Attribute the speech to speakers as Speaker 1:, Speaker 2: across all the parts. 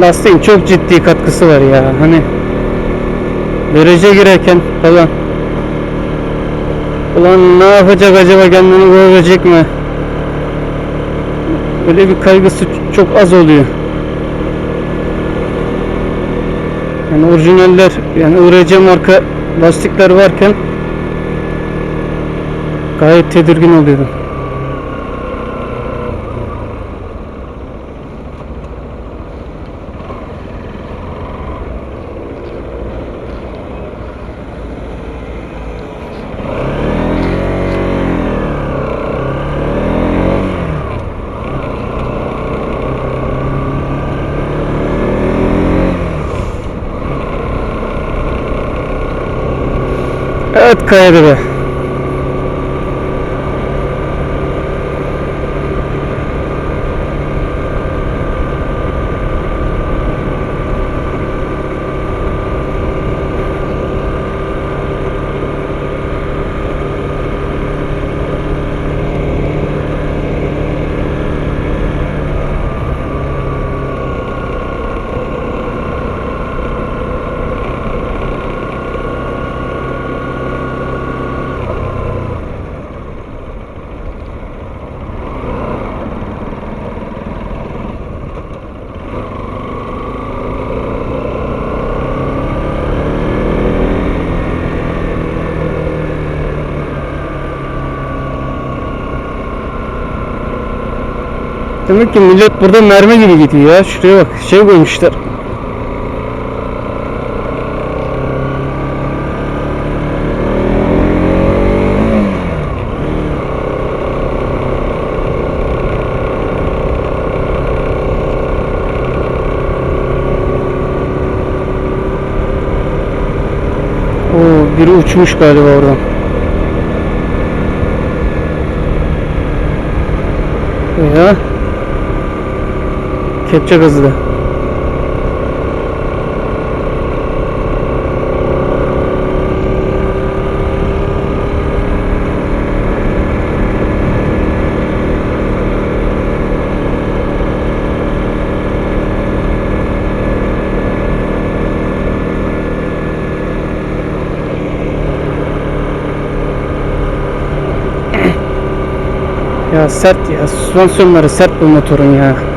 Speaker 1: lastiğin çok ciddi katkısı var ya. Hani viraja girerken falan Ulan ne yapacak acaba kendini görecek mi? Öyle bir kaygısı çok az oluyor. Yani orijinaller yani IRC marka lastikler varken gayet tedirgin oluyorum. Evet kaydı be. Demek ki millet burada mermi gibi gidiyor ya. Şuraya bak şey koymuşlar. Oo, biri uçmuş galiba oradan. Ya. Kepçe gazı da. Ya sert ya. Süspansiyonları sert bu motorun ya.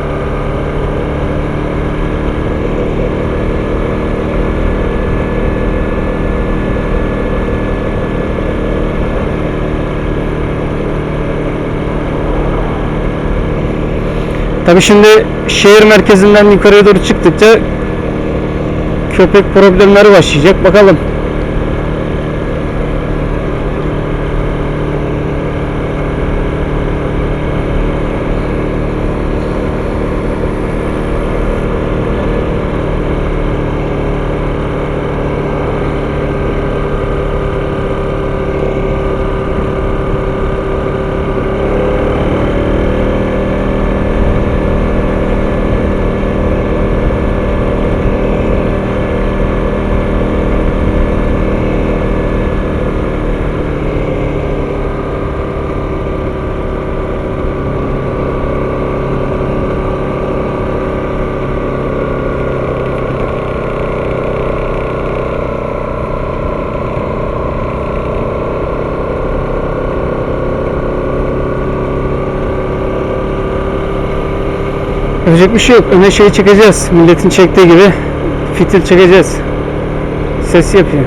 Speaker 1: Tabi şimdi şehir merkezinden yukarıya doğru çıktıkça köpek problemleri başlayacak. Bakalım. Yapacak bir şey yok. Öne şeyi çekeceğiz. Milletin çektiği gibi fitil çekeceğiz. Ses yapıyor.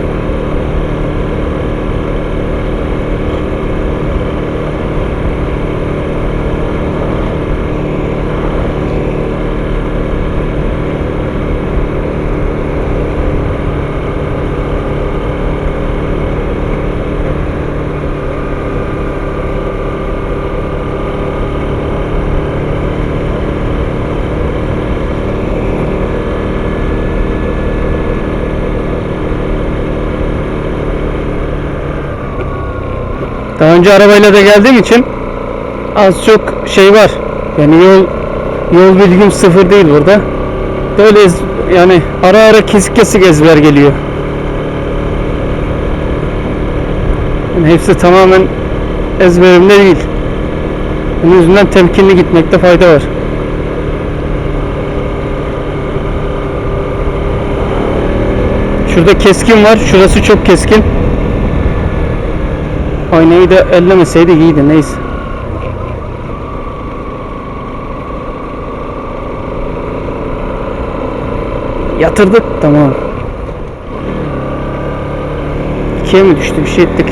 Speaker 1: Önce arabayla da geldiğim için az çok şey var. Yani yol yol bilgim sıfır değil burada. Böyle yani ara ara kesik kesik ezber geliyor. Yani hepsi tamamen ezberimde değil. Bunun yüzünden temkinli gitmekte fayda var. Şurada keskin var. Şurası çok keskin. Aynayı da ellemeseydi iyiydi. Neyse. Yatırdık. Tamam. İkiye mi düştü? Bir şey ettik.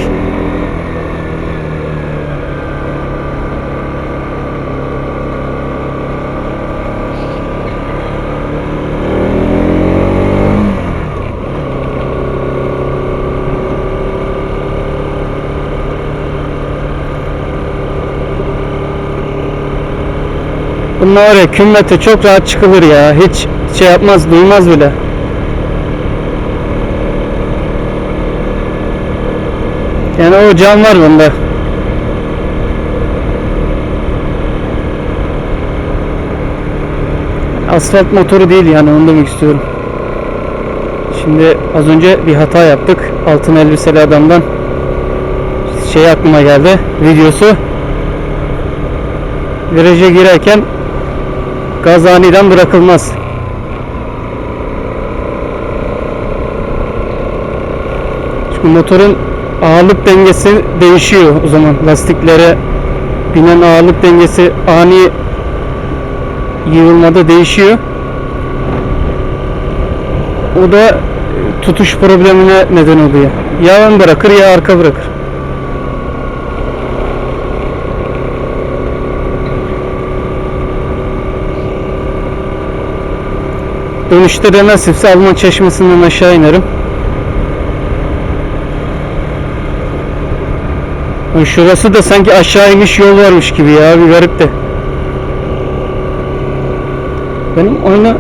Speaker 1: Bunlar var ya kümmete çok rahat çıkılır ya. Hiç şey yapmaz, duymaz bile. Yani o can var bunda. Asfalt motoru değil yani onu demek istiyorum. Şimdi az önce bir hata yaptık. Altın elbiseli adamdan şey aklıma geldi. Videosu. Viraja girerken gaz aniden bırakılmaz. Çünkü motorun ağırlık dengesi değişiyor o zaman. Lastiklere binen ağırlık dengesi ani yığılmada değişiyor. O da e, tutuş problemine neden oluyor. Ya ön bırakır ya arka bırakır. Dönüşte de nasipse Alman çeşmesinden aşağı inerim. Şurası da sanki aşağı iniş yol varmış gibi ya bir garip de. Benim ayna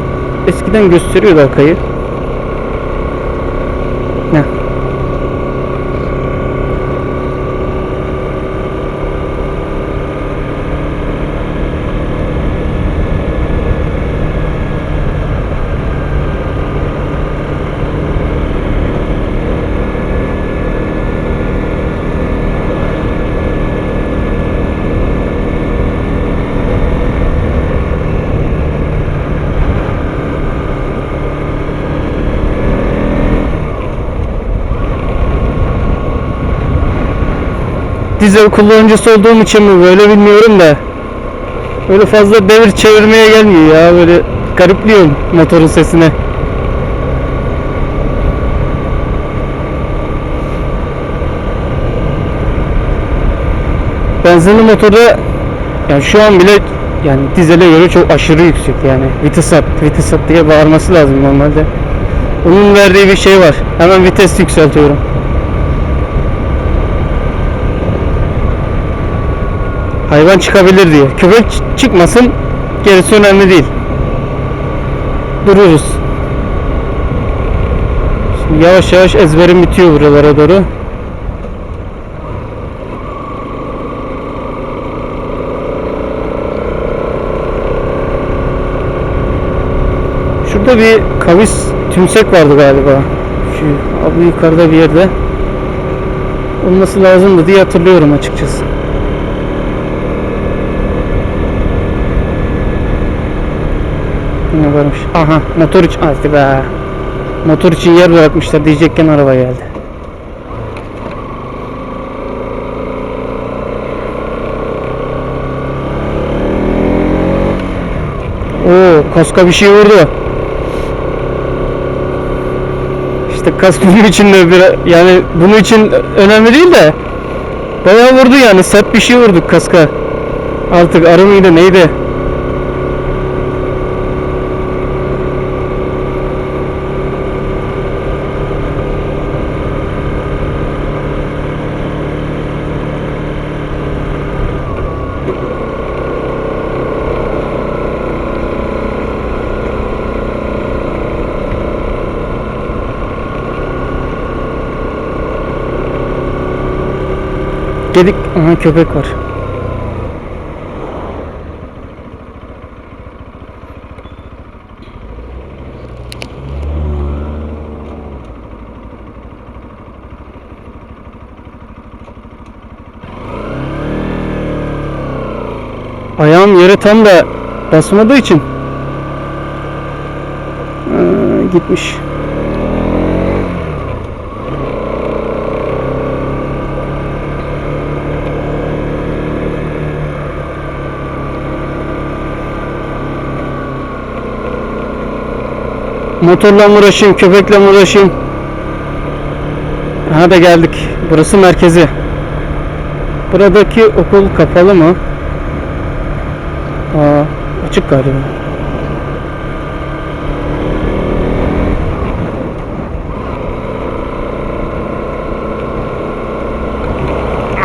Speaker 1: eskiden gösteriyordu arkayı. Dizel kullanıcısı olduğum için mi böyle bilmiyorum da böyle fazla devir çevirmeye gelmiyor ya böyle garipliyorum motorun sesine. Benzinli motorda yani şu an bile yani dizele göre çok aşırı yüksek yani vites at vites at diye bağırması lazım normalde. Onun verdiği bir şey var. Hemen vites yükseltiyorum. Hayvan çıkabilir diye. Köpek çıkmasın gerisi önemli değil. Dururuz. Şimdi yavaş yavaş ezberim bitiyor buralara doğru. Şurada bir kavis tümsek vardı galiba. Şu abi yukarıda bir yerde. Olması lazımdı diye hatırlıyorum açıkçası. Ne varmış? Aha motor için hadi be. Motor için yer bırakmışlar diyecekken araba geldi. Oo kaska bir şey vurdu. İşte kask bunun için de bir yani bunun için önemli değil de bayağı vurdu yani sert bir şey vurduk kaska. Artık arı mıydı neydi? Gedik. Aha köpek var. Ayağım yere tam da basmadığı için Aa, gitmiş. Motorla mı uğraşayım, köpekle mi uğraşayım? Aha da geldik. Burası merkezi. Buradaki okul kapalı mı? Aa, açık galiba.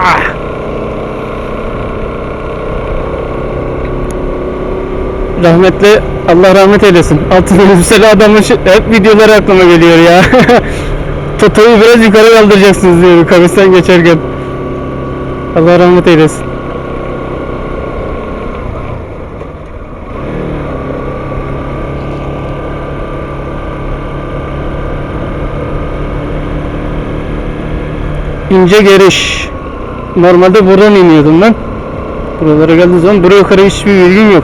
Speaker 1: Ah! Rahmetli Allah rahmet eylesin. Altın elbiseli adamın şu- hep videoları aklıma geliyor ya. Toto'yu biraz yukarı kaldıracaksınız diyor kapısten geçerken. Allah rahmet eylesin. İnce giriş. Normalde buradan iniyordum ben. Buralara geldiğim zaman buraya yukarı hiçbir bilgim yok.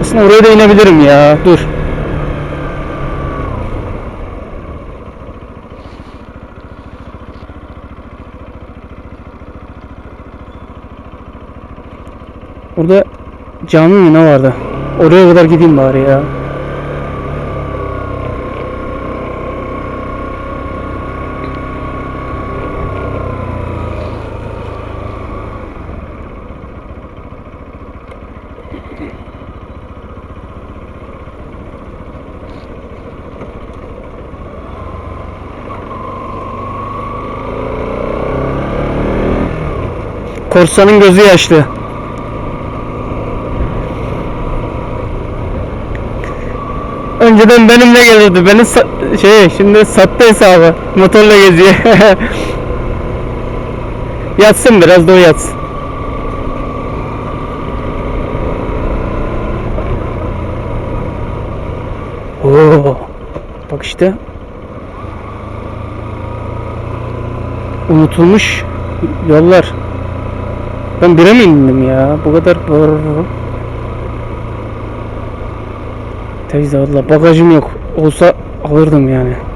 Speaker 1: Aslında oraya da inebilirim ya. Dur. Orada mi ne vardı? Oraya kadar gideyim bari ya. Korsanın gözü yaşlı. Önceden benimle gelirdi. Beni şey şimdi sattı hesabı. Motorla geziyor. yatsın biraz da yatsın. Oo. Bak işte. Unutulmuş yollar. Ben bire mi indim ya? Bu kadar Teyze valla bagajım yok. Olsa alırdım yani.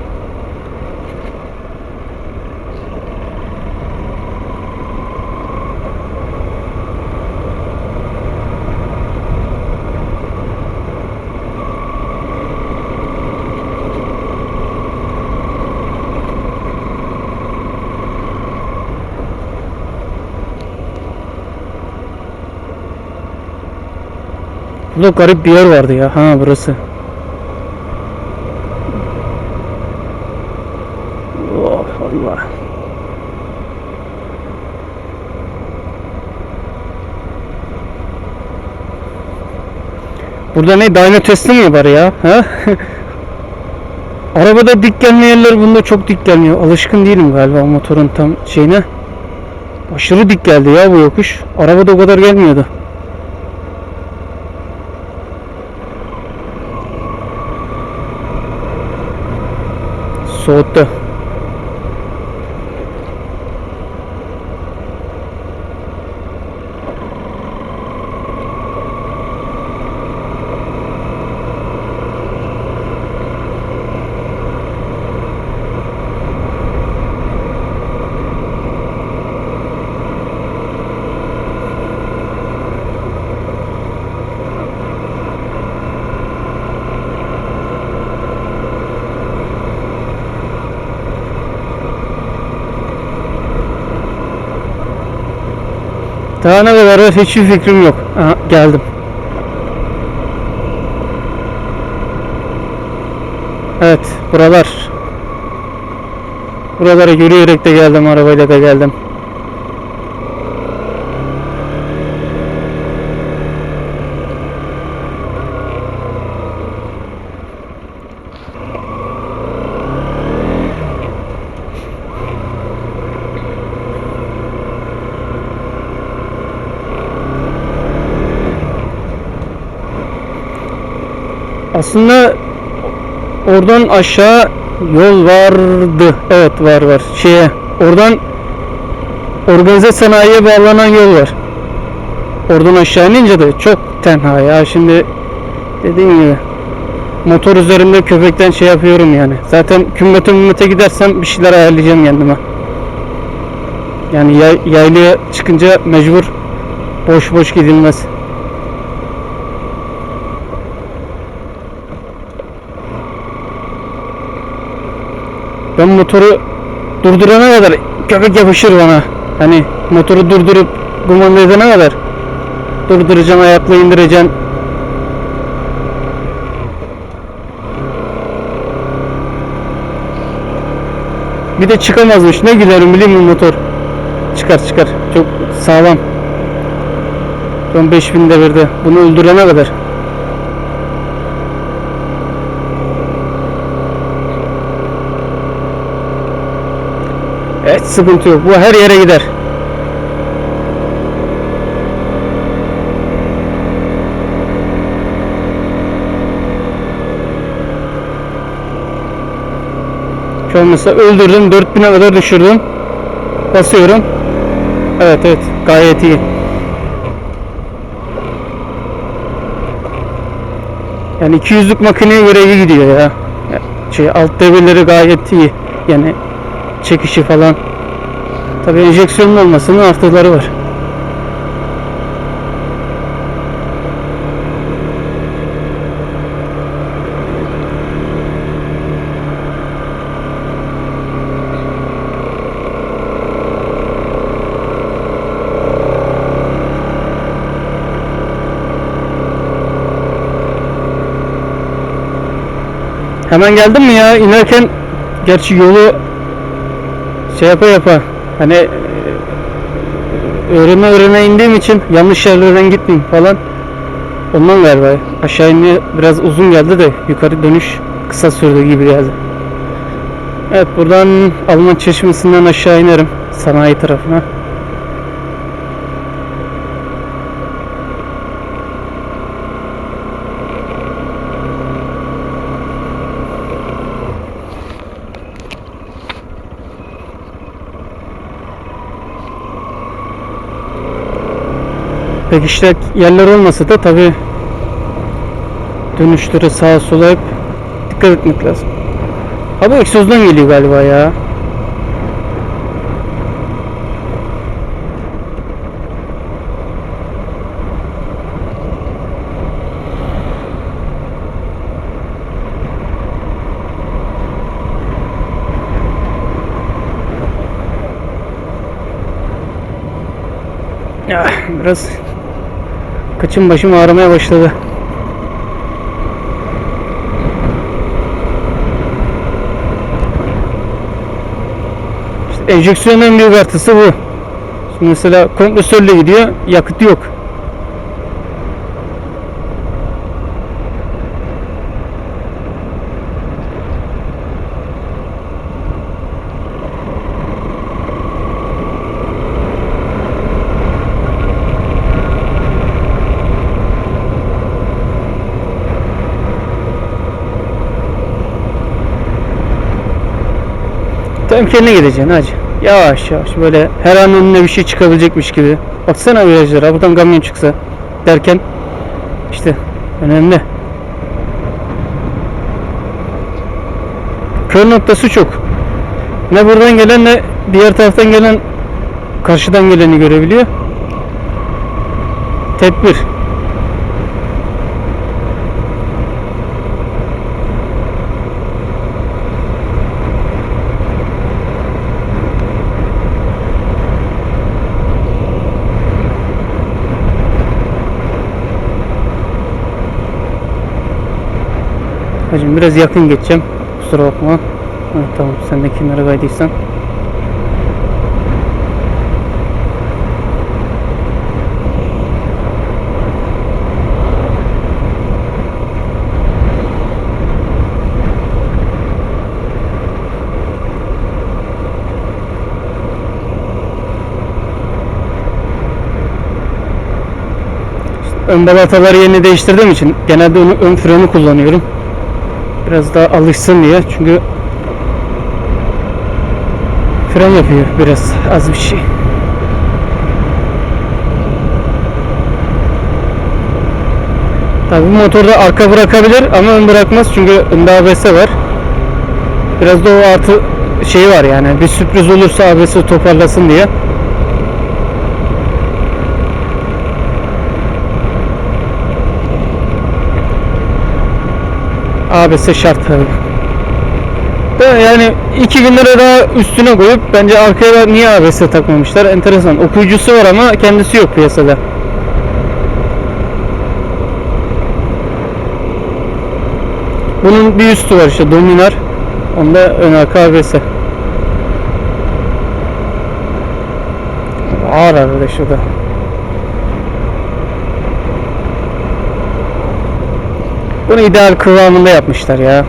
Speaker 1: Burada garip bir yer vardı ya. Ha burası. Oh Allah. Burada ne dyno testi mi var ya? Ha? Arabada dik gelme bunda çok dik gelmiyor. Alışkın değilim galiba motorun tam şeyine. Aşırı dik geldi ya bu yokuş. Arabada o kadar gelmiyordu. ਸੋਤ Daha ne kadar var hiçbir fikrim yok. Aha, geldim. Evet buralar. Buralara yürüyerek de geldim arabayla da geldim. Aslında oradan aşağı yol vardı. Evet var var. Şeye oradan organize sanayiye bağlanan yol var. Oradan aşağı inince de çok tenha ya. Şimdi dediğim gibi motor üzerinde köpekten şey yapıyorum yani. Zaten kümmete mümmete gidersem bir şeyler ayarlayacağım kendime. Yani yay, yaylaya çıkınca mecbur boş boş gidilmez. Ben motoru durdurana kadar köpek yapışır bana. Hani motoru durdurup kumanda edene kadar durduracaksın ayakla indireceksin. Bir de çıkamazmış. Ne gülerim biliyor musun motor? Çıkar çıkar. Çok sağlam. Son 5000 devirde. Bunu öldürene kadar. Evet sıkıntı yok. Bu her yere gider. Şu an mesela öldürdüm. 4000'e kadar düşürdüm. Basıyorum. Evet evet gayet iyi. Yani 200'lük makineye göre iyi gidiyor. Ya Şey alt devirleri gayet iyi. Yani çekişi falan. Tabii enjeksiyonun olmasının artıları var. Hemen geldin mi ya? İnerken gerçi yolu şey yapa yapa hani öğrene öğrene indiğim için yanlış yerlerden gitmeyeyim falan. Ondan galiba aşağı inme biraz uzun geldi de yukarı dönüş kısa sürdü gibi geldi. Evet buradan Alman çeşmesinden aşağı inerim sanayi tarafına. Pek işlek yerler olmasa da tabi dönüşlere sağa sola hep dikkat etmek lazım. Ha bu egzozdan geliyor galiba ya. Ya biraz kaçın başım ağrımaya başladı. İşte enjeksiyonun en büyük artısı bu. Şimdi mesela kompresörle gidiyor, yakıt yok. Temkinli gideceksin hacı. Yavaş yavaş böyle her an önüne bir şey çıkabilecekmiş gibi. Baksana virajlara buradan kamyon çıksa derken işte önemli. Kör noktası çok. Ne buradan gelen ne diğer taraftan gelen karşıdan geleni görebiliyor. Tedbir. Hacım biraz yakın geçeceğim. Kusura bakma. Ha, tamam sen de kenara kaydıysan. Ön balataları yeni değiştirdiğim için genelde onu ön freni kullanıyorum. Biraz daha alışsın diye çünkü fren yapıyor biraz az bir şey. Tabi motorda arka bırakabilir ama ön bırakmaz çünkü önde ABS var. Biraz da o artı şey var yani bir sürpriz olursa ABS toparlasın diye. ABS şart tabi. Da yani 2000 lira daha üstüne koyup bence arkaya niye ABS takmamışlar? Enteresan. Okuyucusu var ama kendisi yok piyasada. Bunun bir üstü var işte Dominar. Onda ön arka ABS. Ağır arkadaş o. Bunu ideal kıvamında yapmışlar ya.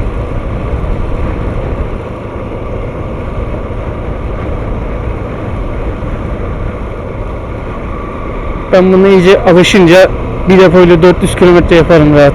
Speaker 1: Ben bunu iyice alışınca bir depoyla 400 kilometre yaparım rahat.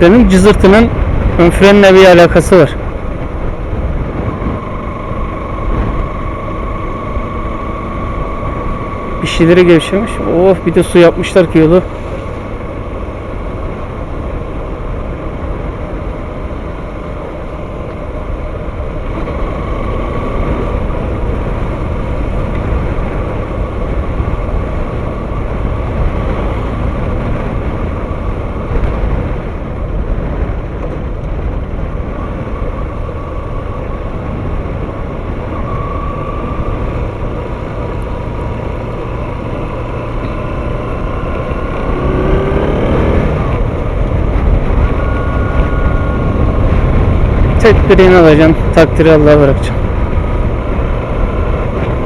Speaker 1: Benim cızırtının ön frenle bir alakası var. Bir şeyleri gevşemiş. Oh bir de su yapmışlar ki yolu. Tedbirini alacaksın. Takdiri Allah'a bırakacaksın.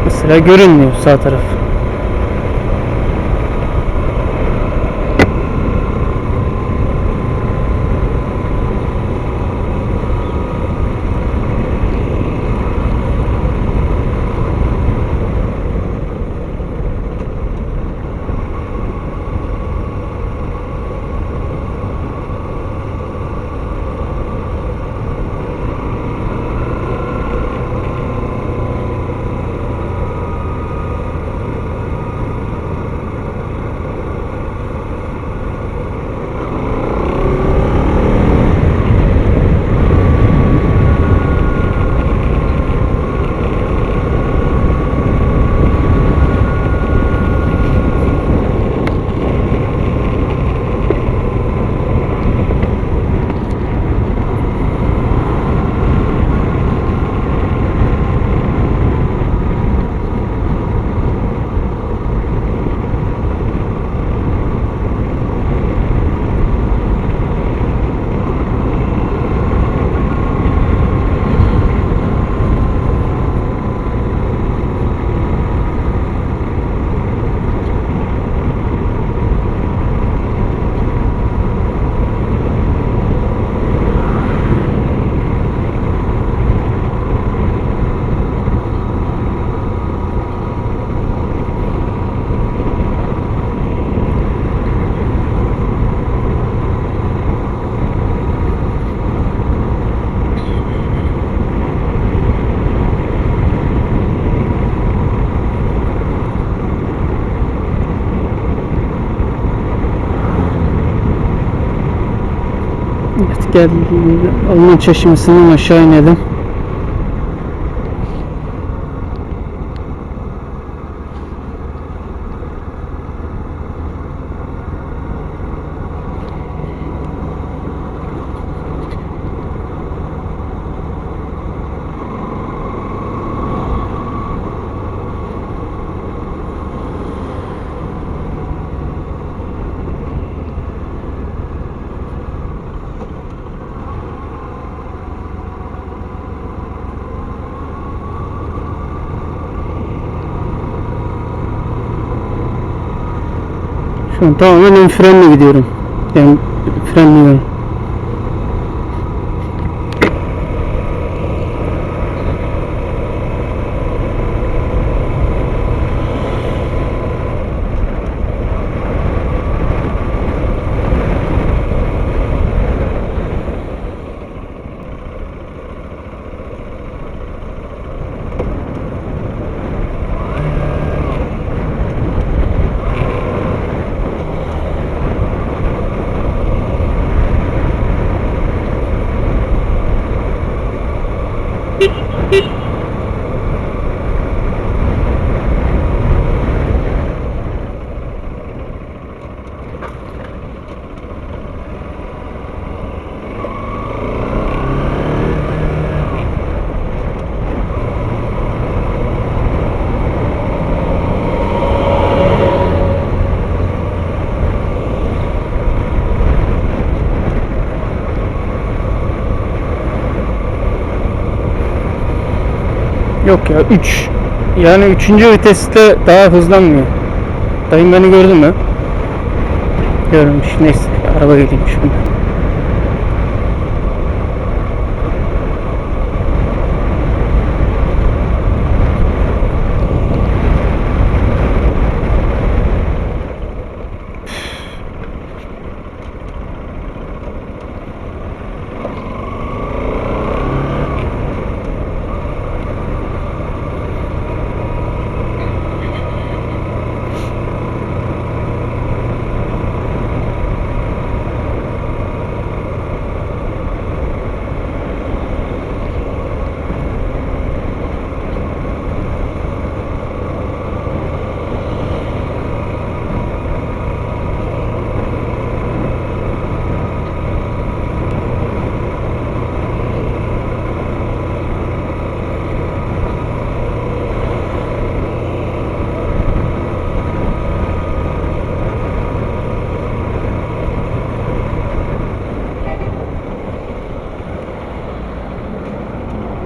Speaker 1: Mesela görünmüyor sağ taraf. Geldim. Alman çeşmesinden aşağı inelim. Tamamen ön frenle gidiyorum. Yani frenliyorum. Hehehe Yok ya 3. Yani 3. viteste daha hızlanmıyor. Dayım beni gördü mü? Görmüş. Neyse araba geleyim şimdi.